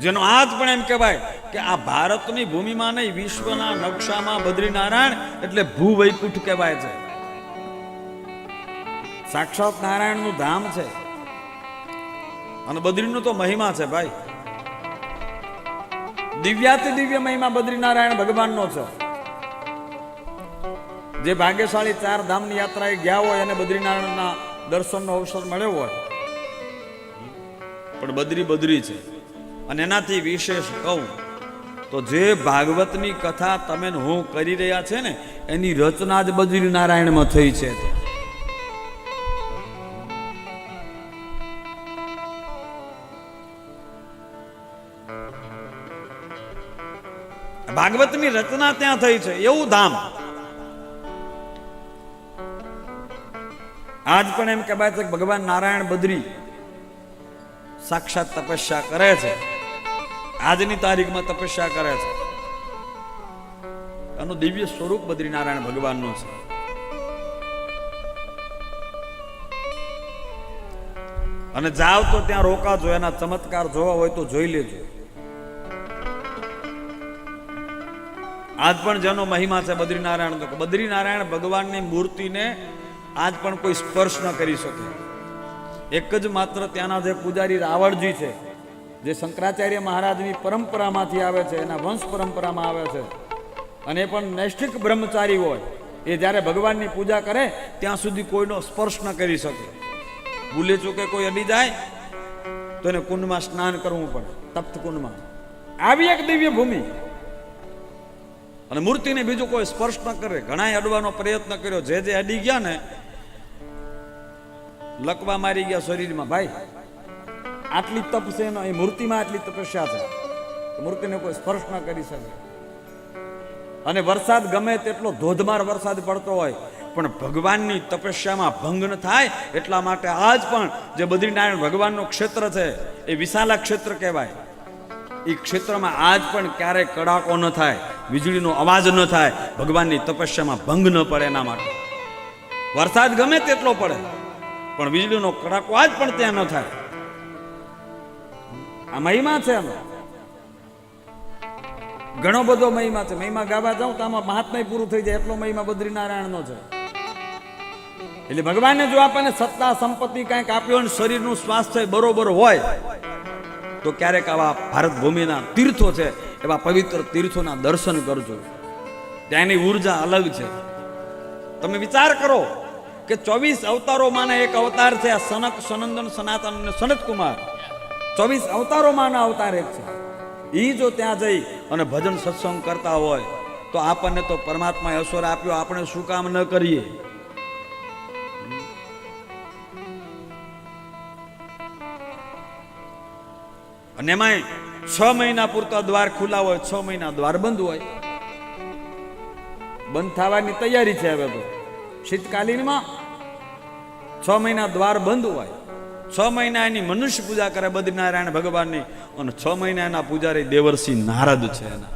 જેનો આજ પણ એમ કહેવાય કે આ ભારતની ભૂમિમાં નહીં, વિશ્વના નકશામાં બદ્રીનારાયણ એટલે ભૂવૈકુંઠ કહેવાય છે. સાક્ષાત નારાયણનું ધામ છે. અને બદ્રીનો તો મહિમા છે ભાઈ. દિવ્યાતિ દિવ્ય મહિમા બદ્રીનારાયણ ભગવાનનો છે. જે ભાગ્યશાળી ચાર ધામની યાત્રાએ ગયા હોય અને બદ્રીનારાયણના દર્શનનો અવસર મળ્યો હોય. પણ બદ્રી બદ્રી છે. અને એનાથી વિશેષ કહું તો જે ભાગવતની કથા તમે હું કરી રહ્યા છે ને, એની રચના જ બદ્રીનારાયણમાં થઈ છે. ભાગવતની રચના ત્યાં થઈ છે, એવું ધામ. આજ પણ એમ કહેવાય છે ભગવાન નારાયણ બદ્રી સાક્ષાત તપસ્યા કરે છે. આજની તારીખમાં તપસ્યા કરે છે. એનું દિવ્ય સ્વરૂપ બદ્રીનારાયણ ભગવાનનું છે. અને જાવ તો ત્યાં રોકાજો, એના ચમત્કાર જોવા હોય તો જોઈ લેજો. આજ પણ જેનો મહિમા છે બદ્રીનારાયણ તો બદ્રીનારાયણ ભગવાનની મૂર્તિને આજ પણ કોઈ સ્પર્શ ન કરી શકે. એક જ માત્ર ત્યાંના જે પૂજારી રાવળજી છે જે શંકરાચાર્ય મહારાજની પરંપરામાંથી આવે છે, એના વંશ પરંપરામાં આવે છે, અને પણ નૈષ્ઠિક બ્રહ્મચારી હોય, એ જ્યારે ભગવાનની પૂજા કરે, ત્યાં સુધી કોઈનો સ્પર્શ ન કરી શકે. ભૂલે ચૂકે કોઈ અડી જાય, તો એને કુંડમાં સ્નાન કરવું પડે, તપ્ત કુંડમાં. આવી એક દિવ્ય ભૂમિ. અને મૂર્તિને બીજું કોઈ સ્પર્શ ન કરે. ઘણા અડવાનો પ્રયત્ન કર્યો. જે જે અડી ગયા ને, લકવા મારી ગયા શરીરમાં. ભાઈ આટલી તપ છે એનો, એ મૂર્તિમાં આટલી તપસ્યા છે. મૂર્તિને કોઈ સ્પર્શ ન કરી શકે. અને વરસાદ ગમે તેટલો ધોધમાર વરસાદ પડતો હોય, પણ ભગવાનની તપસ્યામાં ભંગ ન થાય, એટલા માટે આજ પણ જે બદ્રીનારાયણ ભગવાનનું ક્ષેત્ર છે, એ વિશાલા ક્ષેત્ર કહેવાય. એ ક્ષેત્રમાં આજ પણ ક્યારેય કડાકો ન થાય, વીજળીનો અવાજ ન થાય, ભગવાનની તપસ્યામાં ભંગ ન પડે એના માટે. વરસાદ ગમે તેટલો પડે, પણ વીજળીનો કડાકો આજ પણ ત્યાં ન થાય. આ મહિમા છે એનો ઘણો બધો મહિમા છે. મહિમા ગાવા જાઉં તો આમાં મહાત્મા પૂરું થઈ જાય. એટલો મહિમા બદ્રીનારાયણનો છે. એટલે ભગવાને જો આપણને સત્તા, સંપત્તિ કંઈક આપ્યો અને શરીરનું સ્વાસ્થ્ય બરોબર હોય, તો ક્યારેક આવા ભારત ભૂમિના તીર્થો છે, એવા પવિત્ર તીર્થોના દર્શન કરજો. ત્યાંની ઊર્જા અલગ છે. તમે વિચાર કરો કે ચોવીસ અવતારોમાંના એક અવતાર છે આ સનક, સનંદન, સનાતન અને સનત કુમાર ચોવીસ અવતારોમાંના અવતાર એક છે. એ જો ત્યાં જઈ અને ભજન સત્સંગ કરતા હોય, તો આપણને તો પરમાત્માએ અસર આપ્યો, આપણે શું કામ ન કરીએ? અને એમાંય છ મહિના પૂરતા દ્વાર ખુલ્લા હોય, છ મહિના દ્વાર બંધ હોય. બંધ થવાની તૈયારી છે હવે તો. શીતકાલીનમાં છ મહિના દ્વાર બંધ હોય. છ મહિના એની મનુષ્ય પૂજા કરે બદ્રીનારાયણ ભગવાનની અને છ મહિના એના પૂજારી દેવર્ષિ નારદ છે એના.